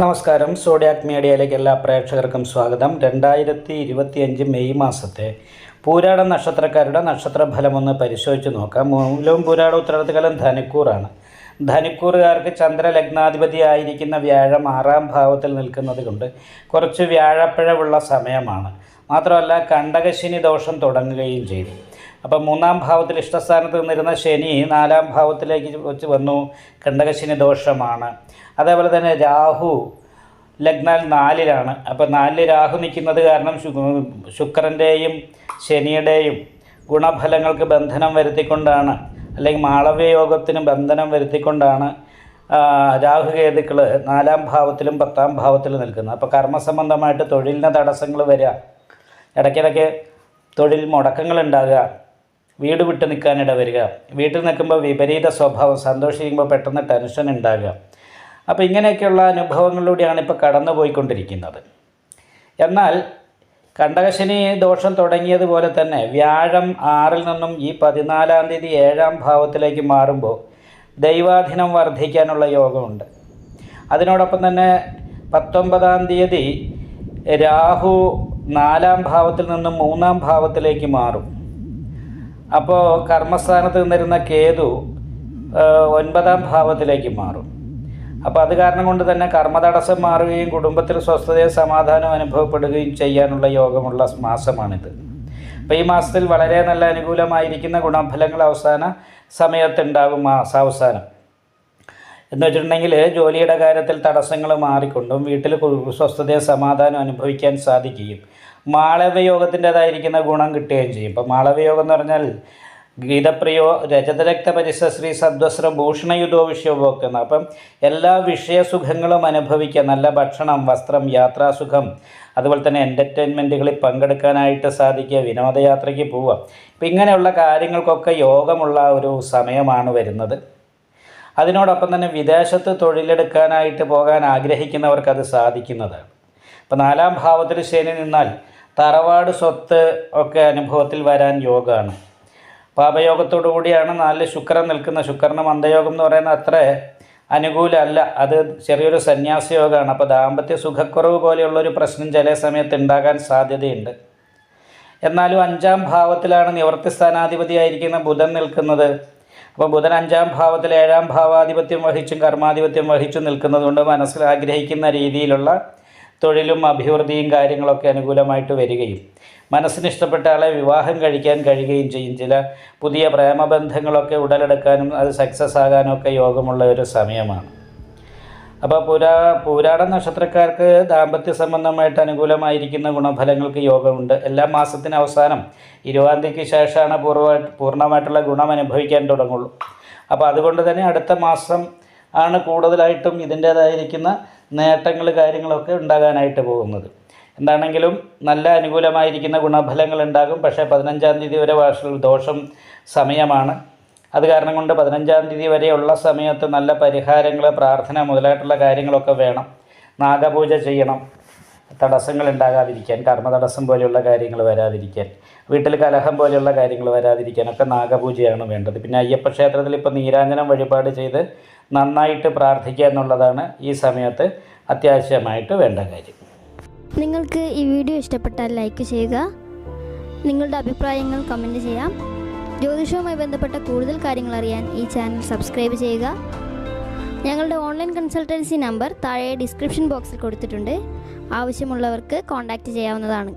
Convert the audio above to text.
നമസ്കാരം. സോഡിയാക് മീഡിയയിലേക്ക് എല്ലാ പ്രേക്ഷകർക്കും സ്വാഗതം. രണ്ടായിരത്തി ഇരുപത്തിയഞ്ച് മെയ് മാസത്തെ പൂരാട നക്ഷത്രക്കാരുടെ നക്ഷത്രഫലം ഒന്ന് പരിശോധിച്ച് നോക്കാം. മൂലവും പൂരാട ഉത്തരവാദിത്തകാലം ധനുക്കൂറാണ്. ധനുക്കൂറുകാർക്ക് ചന്ദ്രലഗ്നാധിപതി ആയിരിക്കുന്ന വ്യാഴം ആറാം ഭാവത്തിൽ നിൽക്കുന്നത് കൊണ്ട് കുറച്ച് വ്യാഴപ്പിഴവുള്ള സമയമാണ്. മാത്രമല്ല കണ്ടകശിനി ദോഷം തുടങ്ങുകയും ചെയ്തു. അപ്പം മൂന്നാം ഭാവത്തിൽ ഇഷ്ടസ്ഥാനത്ത് നിന്നിരുന്ന ശനി നാലാം ഭാവത്തിലേക്ക് വെച്ച് വന്നു. കണ്ടകശിനി ദോഷമാണ്. അതേപോലെ തന്നെ രാഹു ലഗ്നാൽ നാലിലാണ്. അപ്പോൾ നാലിൽ രാഹു നിൽക്കുന്നത് കാരണം ശുക്രന്റെയും ശനിയുടെയും ഗുണഫലങ്ങൾക്ക് ബന്ധനം വരുത്തിക്കൊണ്ടാണ്. അല്ലെങ്കിൽ മാളവ്യയോഗത്തിന് ബന്ധനം വരുത്തിക്കൊണ്ടാണ് രാഹുകേതുക്കൾ നാലാം ഭാവത്തിലും പത്താം ഭാവത്തിലും നിൽക്കുന്നത്. അപ്പോൾ കർമ്മസംബന്ധമായിട്ട് തൊഴിലിന് തടസ്സങ്ങൾ വരിക. ഇടയ്ക്കിടയ്ക്ക് തൊഴിൽ മുടക്കങ്ങൾ ഉണ്ടാകുക. വീട് വിട്ട് നിൽക്കാനിട വരിക വീട്ടിൽ നിൽക്കുമ്പോൾ വിപരീത സ്വഭാവം സന്തോഷിക്കുമ്പോൾ പെട്ടെന്ന് ടെൻഷൻ ഉണ്ടാകുക. അപ്പോൾ ഇങ്ങനെയൊക്കെയുള്ള അനുഭവങ്ങളിലൂടെയാണ് ഇപ്പോൾ കടന്നു പോയിക്കൊണ്ടിരിക്കുന്നത് എന്നാൽ കണ്ടകശനി ദോഷം തുടങ്ങിയതുപോലെ തന്നെ വ്യാഴം ആറിൽ നിന്നും ഈ പതിനാലാം തീയതി ഏഴാം ഭാവത്തിലേക്ക് മാറുമ്പോൾ ദൈവാധീനം വർദ്ധിക്കാനുള്ള യോഗമുണ്ട്. അതിനോടൊപ്പം തന്നെ പത്തൊമ്പതാം തീയതി രാഹു നാലാം ഭാവത്തിൽ നിന്നും മൂന്നാം ഭാവത്തിലേക്ക് മാറും. അപ്പോൾ കർമ്മസ്ഥാനത്ത് നിന്നിരുന്ന കേതു ഒൻപതാം ഭാവത്തിലേക്ക് മാറും. അപ്പോൾ അത് കാരണം കൊണ്ട് തന്നെ കർമ്മതടസ്സം മാറുകയും കുടുംബത്തിൽ സ്വസ്ഥതയും സമാധാനവും അനുഭവപ്പെടുകയും ചെയ്യാനുള്ള യോഗമുള്ള മാസമാണിത്. അപ്പോൾ ഈ മാസത്തിൽ വളരെ നല്ല അനുകൂലമായിരിക്കുന്ന ഗുണഫലങ്ങൾ അവസാന സമയത്തുണ്ടാകും മാസാവസാനം എന്ന് വെച്ചിട്ടുണ്ടെങ്കിൽ ജോലിയുടെ കാര്യത്തിൽ തടസ്സങ്ങൾ മാറിക്കൊണ്ടും വീട്ടിൽ സ്വസ്ഥതയും സമാധാനം അനുഭവിക്കാൻ സാധിക്കുകയും മാളവയോഗത്തിന്റെതായിരിക്കുന്ന ഗുണം കിട്ടുകയും ചെയ്യും. ഇപ്പം മാളവയോഗം എന്ന് പറഞ്ഞാൽ ഗീതപ്രിയോ രജതരക്ത പരിസശ്രീ ശ്രീ സദ്വസ്രം ഭൂഷണയുധോ വിഷയോപഭോക്തം അപ്പം എല്ലാ വിഷയസുഖങ്ങളും അനുഭവിക്കുക. നല്ല ഭക്ഷണം വസ്ത്രം യാത്രാസുഖം അതുപോലെ തന്നെ എന്റർടൈൻമെന്റുകളിൽ പങ്കെടുക്കാനായിട്ട് സാധിക്കുക. വിനോദയാത്രയ്ക്ക് പോവുക. അപ്പം ഇങ്ങനെയുള്ള കാര്യങ്ങൾക്കൊക്കെ യോഗമുള്ള ഒരു സമയമാണ് വരുന്നത്. അതിനോടൊപ്പം തന്നെ വിദേശത്ത് തൊഴിലെടുക്കാനായിട്ട് പോകാൻ ആഗ്രഹിക്കുന്നവർക്കത് സാധിക്കുന്നതാണ് ഇപ്പം നാലാം ഭാവത്തിൽ ശനി നിന്നാൽ തറവാട് സ്വത്ത് ഒക്കെ അനുഭവത്തിൽ വരാൻ യോഗമാണ്. പാപയോഗത്തോടു കൂടിയാണ് നാലിൽ ശുക്രൻ നിൽക്കുന്ന ശുക്രന് മന്ദയോഗം എന്ന് പറയുന്നത് അത്ര അനുകൂലമല്ല. അത് ചെറിയൊരു സന്യാസയോഗമാണ്. അപ്പോൾ ദാമ്പത്യ സുഖക്കുറവ് പോലെയുള്ളൊരു പ്രശ്നം ചില സമയത്ത് ഉണ്ടാകാൻ സാധ്യതയുണ്ട്. എന്നാലും അഞ്ചാം ഭാവത്തിലാണ് നിവർത്തി സ്ഥാനാധിപതിയായിരിക്കുന്ന ബുധൻ നിൽക്കുന്നത്. അപ്പോൾ ബുധൻ അഞ്ചാം ഭാവത്തിൽ ഏഴാം ഭാവാധിപത്യം വഹിച്ചും കർമാധിപത്യം വഹിച്ചും നിൽക്കുന്നതുകൊണ്ട് മനസ്സിൽ ആഗ്രഹിക്കുന്ന രീതിയിലുള്ള തൊഴിലും അഭിവൃദ്ധിയും കാര്യങ്ങളൊക്കെ അനുകൂലമായിട്ട് വരികയും മനസ്സിന് ഇഷ്ടപ്പെട്ട ആളെ വിവാഹം കഴിക്കാൻ കഴിയുകയും ചെയ്യും. ചില പുതിയ പ്രേമബന്ധങ്ങളൊക്കെ ഉടലെടുക്കാനും അത് സക്സസ് ആകാനും ഒക്കെ യോഗമുള്ള ഒരു സമയമാണ്. അപ്പോൾ പുരാ പൂരാട നക്ഷത്രക്കാർക്ക് ദാമ്പത്യ സംബന്ധമായിട്ട് അനുകൂലമായിരിക്കുന്ന ഗുണഫലങ്ങൾക്ക് യോഗമുണ്ട്. എല്ലാ മാസത്തിന് അവസാനം ഇരുപതാം തീയതിക്ക് ശേഷമാണ് പൂർവമായിട്ട് പൂർണമായിട്ടുള്ള ഗുണം അനുഭവിക്കാൻ തുടങ്ങുള്ളൂ. അപ്പോൾ അതുകൊണ്ട് തന്നെ അടുത്ത മാസം ആണ് കൂടുതലായിട്ടും ഇതിന്റേതായിരിക്കുന്ന നേട്ടങ്ങൾ കാര്യങ്ങളൊക്കെ ഉണ്ടാകാനായിട്ട് പോകുന്നത്. എന്താണെങ്കിലും നല്ല അനുകൂലമായിരിക്കുന്ന ഗുണഫലങ്ങൾ ഉണ്ടാകും. പക്ഷേ പതിനഞ്ചാം തീയതി വരെ വാർഷിക ദോഷം സമയമാണ്. അത് കാരണം കൊണ്ട് പതിനഞ്ചാം തീയതി വരെയുള്ള സമയത്ത് നല്ല പരിഹാരങ്ങൾ പ്രാർത്ഥന മുതലായിട്ടുള്ള കാര്യങ്ങളൊക്കെ വേണം. നാഗപൂജ ചെയ്യണം. തടസ്സങ്ങൾ ഉണ്ടാകാതിരിക്കാൻ കർമ്മ തടസ്സം പോലെയുള്ള കാര്യങ്ങൾ വരാതിരിക്കാൻ വീട്ടിൽ കലഹം പോലെയുള്ള കാര്യങ്ങൾ വരാതിരിക്കാനൊക്കെ നാഗപൂജയാണ് വേണ്ടത്. പിന്നെ അയ്യപ്പ ക്ഷേത്രത്തിൽ ഇപ്പോൾ നീരാഞ്ജനം വഴിപാട് ചെയ്ത് നന്നായിട്ട് പ്രാർത്ഥിക്കുക എന്നുള്ളതാണ് ഈ സമയത്ത് അത്യാവശ്യമായിട്ട് വേണ്ട കാര്യം. നിങ്ങൾക്ക് ഈ വീഡിയോ ഇഷ്ടപ്പെട്ടാൽ ലൈക്ക് ചെയ്യുക. നിങ്ങളുടെ അഭിപ്രായങ്ങൾ കമന്റ് ചെയ്യാം. ജ്യോതിഷവുമായി ബന്ധപ്പെട്ട കൂടുതൽ കാര്യങ്ങൾ അറിയാൻ ഈ ചാനൽ സബ്സ്ക്രൈബ് ചെയ്യുക. ഞങ്ങളുടെ ഓൺലൈൻ കൺസൾട്ടൻസി നമ്പർ താഴെ ഡിസ്ക്രിപ്ഷൻ ബോക്സിൽ കൊടുത്തിട്ടുണ്ട്. ആവശ്യമുള്ളവർക്ക് കോൺടാക്റ്റ് ചെയ്യാവുന്നതാണ്.